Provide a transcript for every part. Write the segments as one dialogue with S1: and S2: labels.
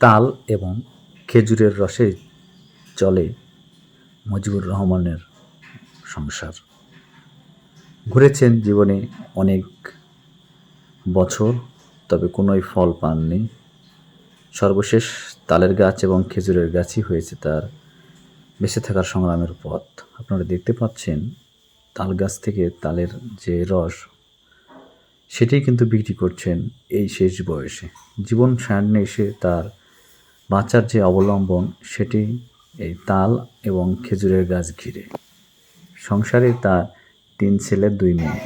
S1: তাল এবং খেজুরের রসে চলে মুজিবুর রহমানের সংসার। ঘুরেছেন জীবনে অনেক বছর, তবে কোনোই ফল পাননি। সর্বশেষ তালের গাছ এবং খেজুরের গাছই হয়েছে তার বেঁচে থাকার সংগ্রামের পথ। আপনারা দেখতে পাচ্ছেন তাল গাছ থেকে তালের যে রস, সেটাই কিন্তু বিক্রি করছেন এই শেষ বয়সে। জীবন সায়ান্নে এসে তার বাঁচার যে অবলম্বন, সেটি এই তাল এবং খেজুরের গাছ ঘিরে। সংসারে তার তিন ছেলে দুই মেয়ে।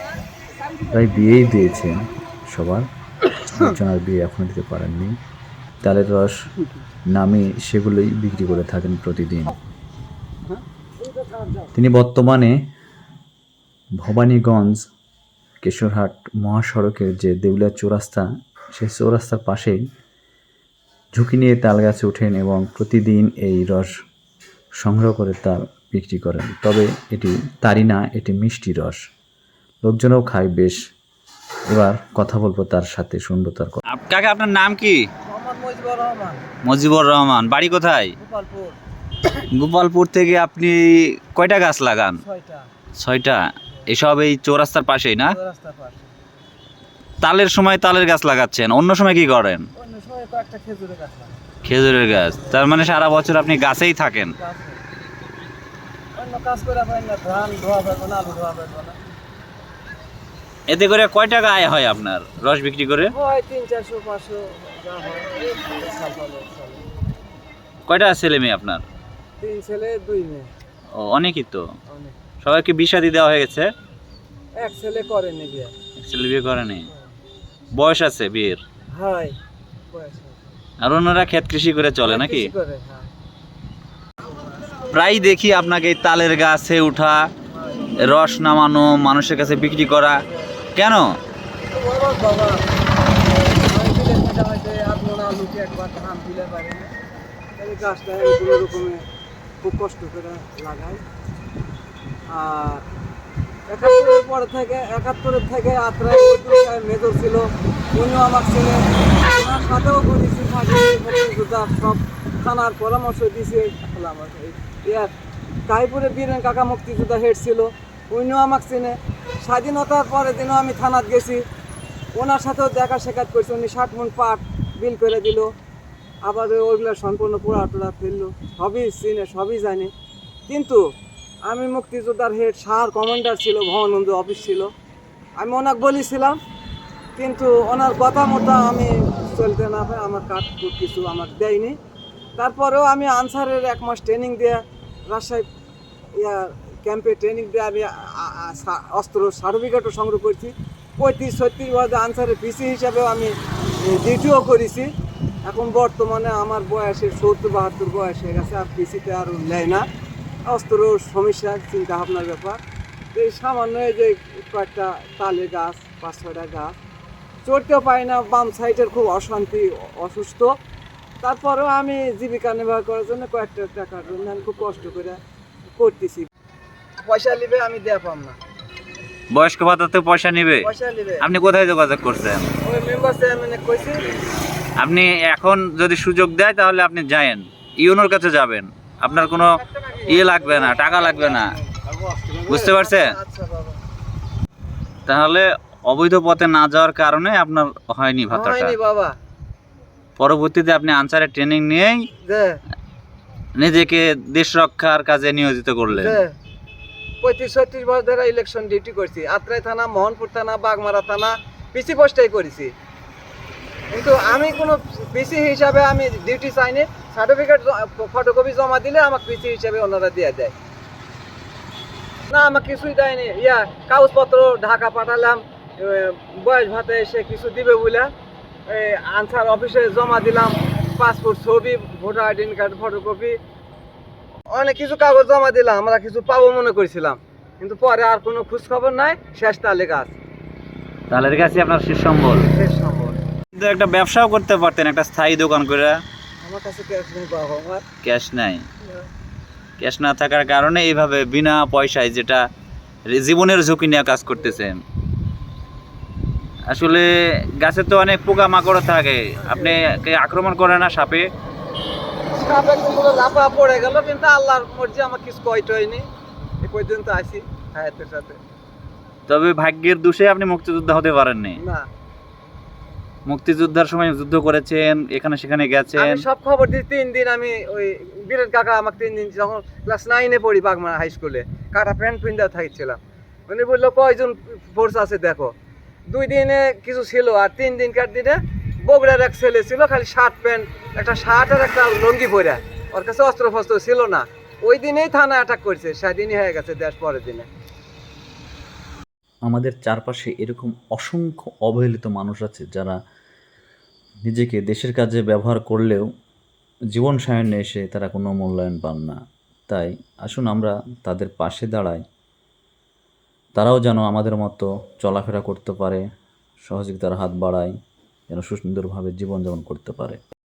S1: প্রায় বিয়েই দিয়েছেন সবার। একজনের বিয়ে এখনও দিতে পারেননি। তালের রস নামে সেগুলোই বিক্রি করে থাকেন প্রতিদিন। তিনি বর্তমানে ভবানীগঞ্জ, কেশরহাট মহাসড়কের যে দেউলিয়া চৌরাস্তা, সেই চৌরাস্তার পাশেই ঝুঁকি নিয়ে তাল গাছে ওঠেন এবং প্রতিদিন এই রস সংগ্রহ করে তার বিক্রি করেন। তবে এটি তারই না এটি মিষ্টি রস। লোকজনও খায় বেশ। এবার কথা বলব তার সাথে শুনব তার কথা।
S2: কাকা আপনার নাম কি?
S3: মোহাম্মদ মজিবুর রহমান।
S2: বাড়ি কোথায়?
S3: গোপালপুর।
S2: গোপালপুর থেকে আপনি কয়টা গাছ লাগান?
S3: ছয়টা।
S2: এসব এই চৌরাস্তার পাশেই না? তালের সময় তালের গাছ লাগাচ্ছেন। অন্য সময় কি করেন?
S3: খেজুরের গাছ
S2: তার মানে সারা বছর আপনি গাছেই থাকেন? এতে করে কয় টাকা আয় হয় আপনার রস বিক্রি করে। কয়টা ছেলে মেয়ে আপনার?
S3: তিন ছেলে দুই মেয়ে।
S2: ও অনেকই তো। সবাইকে বিষাদি দেওয়া হয়ে গেছে?
S3: এক ছেলে করেনি বিয়ে।
S2: এক ছেলে বিয়ে করেনি। বয়স আছে বিয়ের?
S3: হয়।
S2: আর অন্যরা ক্ষেত কৃষি করে চলে নাকি?
S3: হ্যাঁ।
S2: প্রায় দেখি আপনাকে এই তালের গাছে উঠা রস নামানো মানুষের কাছে বিক্রি করা। কেন?
S3: খুব কষ্ট করে লাগাই আর একাত্তরের পর থেকে একাত্তরের থেকে আত্রায় মেজর ছিল। উনিও আমার ছেলে। ওনার সাথেও করেছি সব থানার পরামর্শ দিয়েছে ইয়ার কাইপুরে বীরেন কাকা মুক্তিযোদ্ধা হেড ছিল, উনিও আমাকে চিনে। স্বাধীনতার পরের দিনও আমি থানাত গেছি, ওনার সাথেও দেখা সাক্ষাৎ করছি, উনি ষাট মন পাট বিল করে দিল। আবার ওইগুলো সম্পূর্ণ পোড়া টোড়া ফেলল, সবই চিনে, সবই জানে। কিন্তু আমি মুক্তিযোদ্ধার হেড, সার কমান্ডার ছিল ভবনন্দ অফিস ছিল। আমি ওনাকে বলেছিলাম, কিন্তু ওনার কথা মতো আমি চলতে না পারে আমার কাঠ কিছু আমার দেয়নি। তারপরেও আমি আনসারের এক মাস ট্রেনিং দেয়া, রাজশাহী, ইয়া ক্যাম্পে ট্রেনিং দিয়ে আমি অস্ত্র সার্টিফিকেটও সংগ্রহ করছি। পঁয়ত্রিশ, ছত্রিশ বছর আনসারের পিসি হিসাবেও আমি ডিউটিও করেছি। এখন বর্তমানে আমার বয়সে সত্তর, বাহাত্তর বয়স হয়ে গেছে, আর পিসিতে আর নেয় না। অস্ত্র সমস্যা, চিন্তা ভাবনার ব্যাপার। এই সামান্য এই যে কয়েকটা তালে গাছ, পাঁচ ছয়টা গাছ চড়তেও পাই না বাম সাইডের খুব অশান্তি অসুস্থ। তারপরেও আমি জীবিকা নির্বাহ করার জন্য কয়েকটা টাকার জন্য আমি খুব কষ্ট করে করতেছি। পয়সা নিবে আমি দেয়া পাম না।
S2: বয়স্ক ভাতাতে পয়সা নেবে।
S3: পয়সা নিবে।
S2: আপনি কোথায় যোগাযোগ করছেন?
S3: ওই মেম্বার চেয়ারম্যানে কইছি।
S2: আপনি এখন যদি সুযোগ দেয় তাহলে আপনি যায়েন। ইউনোর কাছে যাবেন। আপনার কোনো ইয়ে লাগবে না টাকা লাগবে না। বুঝতে পারছেন?
S3: আচ্ছা
S2: তাহলে অবৈধ পথে না যাওয়ার কারণে আপনার হয়নি ভাতাটা।
S3: হয়নি বাবা।
S2: পরবর্তীতে আপনি আনসারের ট্রেনিং নিয়েই নিজেকে দেশ রক্ষার কাজে নিয়োজিত করলেন।
S3: পঁয়ত্রিশ ছত্রিশ বছর ধরে ইলেকশন ডিউটি করছি। আত্রাই থানা মোহনপুর থানা বাগমারা থানা পিসি পোস্টাই করেছি। কিন্তু আমি কোনো পিসি হিসাবে আমি ডিউটি চাইনি সার্টিফিকেট ফটোকপি জমা দিলে আমাকে পিসি হিসাবে ওনারা দিয়ে দেয়। না আমাকে কিছুই দেয়নি। ইয়া কাগজপত্র ঢাকা পাঠালাম। বয়স ভাতে এসে কিছু দিবে বলে এই আনসার অফিসে জমা দিলাম পাসপোর্ট ছবি ভোটার আইডেন্টি কার্ড ফটোকপি অনেক কিছু কাগজ জমা দিলাম আমরা কিছু পাবো মনে করেছিলাম। কিন্তু পরে আর কোনো খোঁজ খবর নাই শেষ তালে গাছ
S2: তালের কাছে আপনার শেষ সম্বল।
S3: শেষ সম্ভব
S2: কিন্তু একটা ব্যবসাও করতে পারতেন একটা স্থায়ী দোকান করে।
S3: আমার কাছে ক্যাশ নেই বাবা আমার।
S2: ক্যাশ নাই। ক্যাশ না থাকার কারণে এইভাবে বিনা পয়সায় যেটা জীবনের ঝুঁকি নিয়ে কাজ করতেছেন। আসলে গাছে তো অনেক পোকা মাকড় থাকে। আপনি আক্রমণ করে না সাপে?
S3: সাপ লাফা পড়ে গেল কিন্তু আল্লাহর মর্জি আমার কিছু কয়টা হয়নি। এ পর্যন্ত আসি হায়াতের সাথে।
S2: তবে ভাগ্যের দোষে আপনি মুক্তিযোদ্ধা হতে পারেননি।
S3: না।
S2: মুক্তিযোদ্ধার সময় যুদ্ধ করেছেন এখানে সেখানে গেছেন।
S3: আমি সব খবর দিই তিন দিন আমি ওই বীরেন কাকা আমাকে তিন দিন যখন ক্লাস নাইনে পড়ি বাগমারা হাই স্কুলে কাটা প্যান্ট পিন্ডা থাকছিলাম উনি বলল কয়জন ফোর্স আছে দেখো? দুই দিনে কিছু ছিল আর তিন দিনকার দিনে বগুড়ার এক ছেলে ছিল, খালি শার্ট প্যান্ট, একটা শার্ট আর একটা লঙ্গি পরে। ওর কাছে অস্ত্র ফস্ত্র ছিল না। ওই দিনেই থানা অ্যাটাক করছে, সেদিনই হয়ে গেছে দেশ পরের দিনে।
S1: আমাদের চারপাশে এরকম অসংখ্য অবহেলিত মানুষ আছে যারা নিজেকে দেশের কাজে ব্যবহার করলেও জীবন সায়নে এসে তারা কোনো মূল্যায়ন পান না। তাই আসুন আমরা তাদের পাশে দাঁড়াই। তারাও যেন আমাদের মতো চলাফেরা করতে পারে, সহযোগিতার হাত বাড়ায়, যেন সুন্দরভাবে জীবনযাপন করতে পারে।